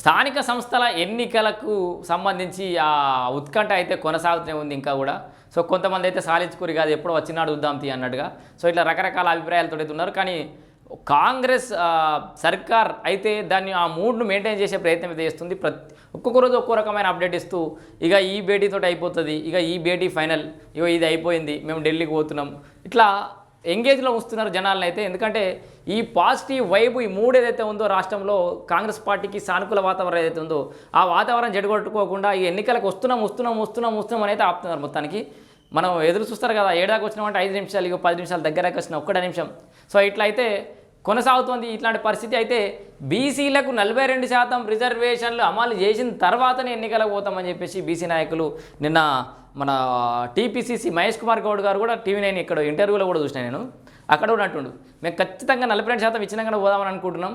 స్థానిక సంస్థల ఎన్నికలకు సంబంధించి ఆ ఉత్కంఠ అయితే కొనసాగుతూనే ఉంది ఇంకా కూడా. సో కొంతమంది అయితే సాలించుకురి కాదు ఎప్పుడో వచ్చినాడు చూద్దాం తీ అన్నట్టుగా. సో ఇట్లా రకరకాల అభిప్రాయాలతో అయితే ఉన్నారు. కానీ కాంగ్రెస్ సర్కార్ అయితే దాన్ని ఆ మూడ్ను మెయింటైన్ చేసే ప్రయత్నం అయితే చేస్తుంది. ప్రతి ఒక్కొక్క రోజు ఒక్కో రకమైన అప్డేట్ ఇస్తూ ఇక ఈ భేటీతో అయిపోతుంది ఇక ఈ భేటీ ఫైనల్ ఇక ఇది అయిపోయింది మేము ఢిల్లీకి పోతున్నాం. ఇట్లా ఎంగేజ్లో వస్తున్నారు జనాలను అయితే ఎందుకంటే ఈ పాజిటివ్ వైబ్ ఈ మూడు ఏదైతే ఉందో రాష్ట్రంలో కాంగ్రెస్ పార్టీకి సానుకూల వాతావరణం ఏదైతే ఉందో ఆ వాతావరణం జడగొట్టుకోకుండా ఈ ఎన్నికలకు వస్తున్నాం వస్తున్నాం వస్తున్నాం వస్తున్నాం అని అయితే ఆపుతున్నారు మొత్తానికి. మనం ఎదురు చూస్తారు కదా ఏడాకి వచ్చినామంటే ఐదు నిమిషాలు ఇక పది నిమిషాలు దగ్గరకు వచ్చిన ఒక్కటే నిమిషం. సో ఇట్లా అయితే కొనసాగుతోంది. ఇట్లాంటి పరిస్థితి అయితే బీసీలకు నలభై రెండు శాతం రిజర్వేషన్లు అమలు చేసిన తర్వాతనే ఎన్నికలకు పోతామని చెప్పేసి బీసీ నాయకులు నిన్న మన టీపీసీసీ మహేష్ కుమార్ గౌడ్ గారు కూడా టీవీ నైన్ ఇక్కడ ఇంటర్వ్యూలో కూడా చూసిన నేను. అక్కడ కూడా అంటుండు మేము ఖచ్చితంగా నలభై రెండు శాతం ఇచ్చినాకనే పోదామని అనుకుంటున్నాం.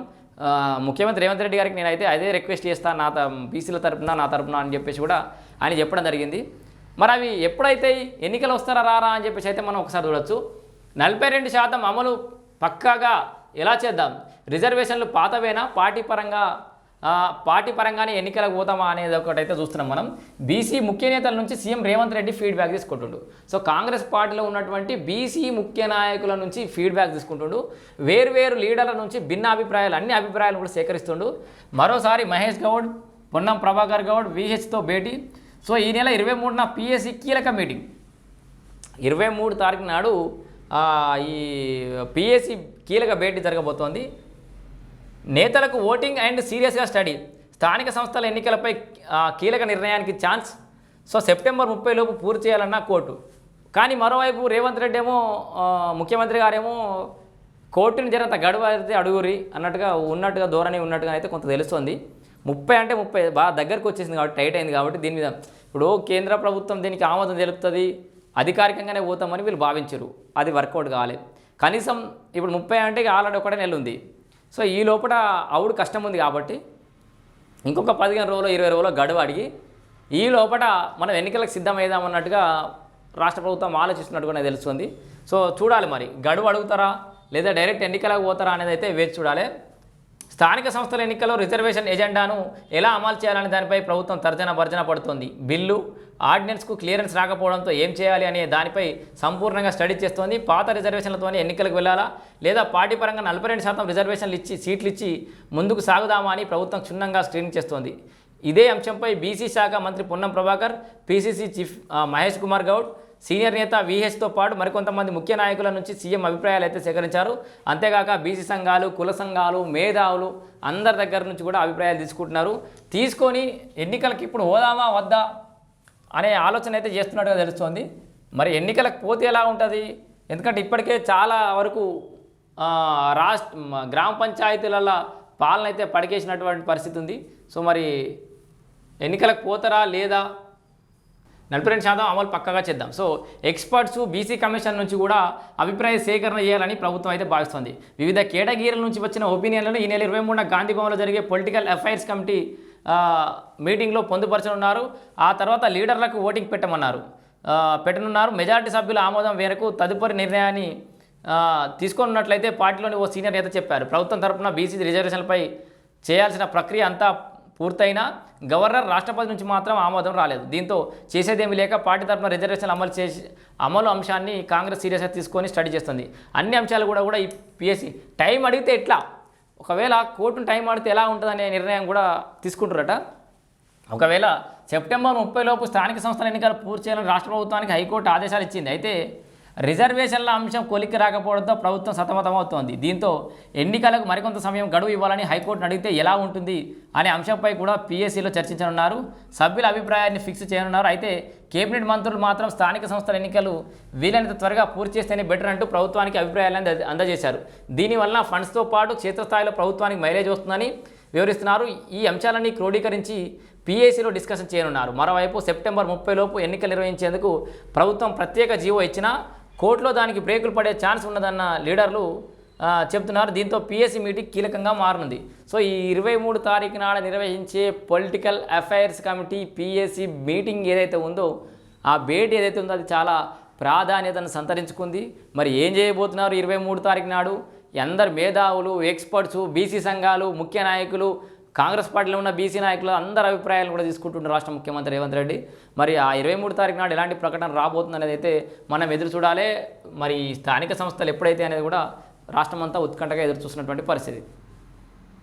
ముఖ్యమంత్రి రేవంత్ రెడ్డి గారికి నేనైతే అదే రిక్వెస్ట్ చేస్తాను నా బీసీల తరపున నా తరపున అని చెప్పేసి కూడా ఆయన చెప్పడం జరిగింది. మరి అవి ఎప్పుడైతే ఎన్నికలు వస్తారా రారా అని చెప్పేసి అయితే మనం ఒకసారి చూడొచ్చు. నలభై రెండు శాతం అమలు పక్కాగా ఎలా చేద్దాం? రిజర్వేషన్లు పాతవేనా? పార్టీ పరంగా పార్టీ పరంగానే ఎన్నికలకు పోతామా అనేది ఒకటైతే చూస్తున్నాం మనం. బీసీ ముఖ్య నేతల నుంచి సీఎం రేవంత్ రెడ్డి ఫీడ్బ్యాక్ తీసుకుంటుండు. సో కాంగ్రెస్ పార్టీలో ఉన్నటువంటి బీసీ ముఖ్య నాయకుల నుంచి ఫీడ్బ్యాక్ తీసుకుంటుండు. వేర్వేరు లీడర్ల నుంచి భిన్న అభిప్రాయాలు అన్ని అభిప్రాయాలు కూడా సేకరిస్తుండు. మరోసారి మహేష్ గౌడ్ పొన్నం ప్రభాకర్ గౌడ్ విహెచ్తో భేటీ. సో ఈ నెల ఇరవై మూడున పిఎస్సి కీలక మీటింగ్. ఇరవై మూడు తారీఖు నాడు ఈ పిఎస్సి కీలక భేటీ జరగబోతోంది. నేతలకు ఓటింగ్ అండ్ సీరియస్గా స్టడీ. స్థానిక సంస్థల ఎన్నికలపై కీలక నిర్ణయానికి ఛాన్స్. సో సెప్టెంబర్ ముప్పై లోపు పూర్తి చేయాలన్న కోర్టు కానీ మరోవైపు రేవంత్ రెడ్డి ఏమో ముఖ్యమంత్రి గారేమో కోర్టుని జరంత గడువు అయితే అడుగురి అన్నట్టుగా ఉన్నట్టుగా ధోరణి ఉన్నట్టుగా అయితే కొంత తెలుస్తుంది. ముప్పై అంటే ముప్పై బాగా దగ్గరకు వచ్చేసింది కాబట్టి టైట్ అయింది కాబట్టి దీని మీద. ఇప్పుడు కేంద్ర ప్రభుత్వం దీనికి ఆమోదం తెలుపుతుంది. అధికారికంగానే పోతామని వీళ్ళు భావించరు. అది వర్కౌట్ కాలేదు. కనీసం ఇప్పుడు ముప్పై అంటే ఆల్రెడీ ఒకటే నెల ఉంది. సో ఈ లోపల అవుడు కష్టం ఉంది కాబట్టి ఇంకొక పదిహేను రోజులు ఇరవై రోజులు గడువు అడిగి ఈ లోపల మనం ఎన్నికలకు సిద్ధమవుదామన్నట్టుగా రాష్ట్ర ప్రభుత్వం ఆలోచిస్తున్నట్టుగా నాకు తెలుస్తుంది. సో చూడాలి మరి. గడువు అడుగుతారా? లేదా డైరెక్ట్ ఎన్నికలకు పోతారా అనేది అయితే వేచి చూడాలి. స్థానిక సంస్థల ఎన్నికల్లో రిజర్వేషన్ ఎజెండాను ఎలా అమలు చేయాలనే దానిపై ప్రభుత్వం తర్జన భర్జన పడుతోంది. బిల్లు ఆర్డినెన్స్కు క్లియరెన్స్ రాకపోవడంతో ఏం చేయాలి అనే దానిపై సంపూర్ణంగా స్టడీ చేస్తోంది. పాత రిజర్వేషన్లతోనే ఎన్నికలకు వెళ్ళాలా? లేదా పార్టీ పరంగా నలభై రెండు శాతం రిజర్వేషన్లు ఇచ్చి సీట్లు ఇచ్చి ముందుకు సాగుదామా అని ప్రభుత్వం క్షుణ్ణంగా స్క్రీనింగ్ చేస్తోంది. ఇదే అంశంపై బీసీ శాఖ మంత్రి Ponnam Prabhakar PCC chief Mahesh Kumar Goud senior నేత విహెచ్తో పాటు మరికొంతమంది ముఖ్య నాయకుల నుంచి సీఎం అభిప్రాయాలు అయితే సేకరించారు. అంతేకాక బీసీ సంఘాలు కుల సంఘాలు మేధావులు అందరి దగ్గర నుంచి కూడా అభిప్రాయాలు తీసుకుంటున్నారు. తీసుకొని ఎన్నికలకి ఇప్పుడు హోదామా వద్దా అనే ఆలోచన అయితే చేస్తున్నట్టుగా తెలుస్తోంది. మరి ఎన్నికలకు పోతే ఎలా ఉంటుంది? ఎందుకంటే ఇప్పటికే చాలా వరకు రాష్ట్ర గ్రామ పంచాయతీలలో పాలన అయితే పడికేసినటువంటి పరిస్థితి ఉంది. సో మరి ఎన్నికలకు పోతారా లేదా నలభై రెండు శాతం అమలు పక్కగా చేద్దాం. సో ఎక్స్పర్ట్స్ బీసీ కమిషన్ నుంచి కూడా అభిప్రాయ సేకరణ చేయాలని ప్రభుత్వం అయితే భావిస్తోంది. వివిధ కేటగిరీల నుంచి వచ్చిన ఒపీనియన్లను ఈ నెల ఇరవై మూడున గాంధీ భవన్లో జరిగే పొలిటికల్ అఫైర్స్ కమిటీ మీటింగ్లో పొందుపరచనున్నారు. ఆ తర్వాత లీడర్లకు ఓటింగ్ పెట్టమన్నారు. పెట్టనున్నారు. మెజారిటీ సభ్యుల ఆమోదం మేరకు తదుపరి నిర్ణయాన్ని తీసుకున్నట్లయితే పార్టీలోని ఓ సీనియర్ నేత చెప్పారు. ప్రభుత్వం తరఫున బీసీ రిజర్వేషన్లపై చేయాల్సిన ప్రక్రియ అంతా పూర్తయినా గవర్నర్ రాష్ట్రపతి నుంచి మాత్రం ఆమోదం రాలేదు. దీంతో చేసేదేమీ లేక పార్టీ తరఫున రిజర్వేషన్ అమలు చేసి అమలు అంశాన్ని కాంగ్రెస్ సీరియస్గా తీసుకొని స్టడీ చేస్తుంది. అన్ని అంశాలు కూడా కూడా ఈ పిఎస్సి టైం అడిగితే ఎట్లా? ఒకవేళ కోర్టును టైం అడిగితే ఎలా ఉంటుందనే నిర్ణయం కూడా తీసుకుంటారట ఒకవేళ సెప్టెంబర్ ముప్పై లోపు స్థానిక సంస్థల ఎన్నికలు పూర్తి చేయాలని రాష్ట్ర ప్రభుత్వానికి హైకోర్టు ఆదేశాలు ఇచ్చింది. అయితే రిజర్వేషన్ల అంశం కొలిక్కి రాకపోవడంతో ప్రభుత్వం సతమతమవుతోంది. దీంతో ఎన్నికలకు మరికొంత సమయం గడువు ఇవ్వాలని హైకోర్టును అడిగితే ఎలా ఉంటుంది అనే అంశంపై కూడా పీఎస్సీలో చర్చించనున్నారు. సభ్యుల అభిప్రాయాన్ని ఫిక్స్ చేయనున్నారు. అయితే కేబినెట్ మంత్రులు మాత్రం స్థానిక సంస్థల ఎన్నికలు వీలైనంత త్వరగా పూర్తి చేస్తేనే బెటర్ అంటూ ప్రభుత్వానికి అభిప్రాయాలను అందజేశారు. దీనివల్ల ఫండ్స్తో పాటు క్షేత్రస్థాయిలో ప్రభుత్వానికి మైలేజ్ వస్తుందని వివరిస్తున్నారు. ఈ అంశాలన్నీ క్రోడీకరించి పీఏసీలో డిస్కషన్ చేయనున్నారు. మరోవైపు సెప్టెంబర్ ముప్పై లోపు ఎన్నికలు నిర్వహించేందుకు ప్రభుత్వం ప్రత్యేక జీవో ఇచ్చినా కోర్టులో దానికి బ్రేకులు పడే ఛాన్స్ ఉన్నదన్న లీడర్లు చెప్తున్నారు దీంతో పిఎస్సి మీటింగ్ కీలకంగా మారనుంది. సో ఈ ఇరవై మూడు తారీఖు నాడ నిర్వహించే political affairs committee PSC meeting ఏదైతే ఉందో ఆ భేటీ ఏదైతే ఉందో అది చాలా ప్రాధాన్యతను సంతరించుకుంది. మరి ఏం చేయబోతున్నారు ఇరవై మూడు తారీఖు నాడు? అందరు మేధావులు ఎక్స్పర్ట్స్ బీసీ సంఘాలు ముఖ్య నాయకులు కాంగ్రెస్ పార్టీలో ఉన్న బీసీ నాయకులు అందరి అభిప్రాయాలు కూడా తీసుకుంటున్నారు రాష్ట్ర ముఖ్యమంత్రి రేవంత్ రెడ్డి. మరి ఆ ఇరవై మూడు తారీఖు నాడు ఎలాంటి ప్రకటన రాబోతుంది అనేది అయితే మనం ఎదురు చూడాలి. మరి స్థానిక సంస్థలు ఎప్పుడైతే అనేది కూడా రాష్ట్రం అంతా ఉత్కంఠగా ఎదురు చూస్తున్నటువంటి పరిస్థితి.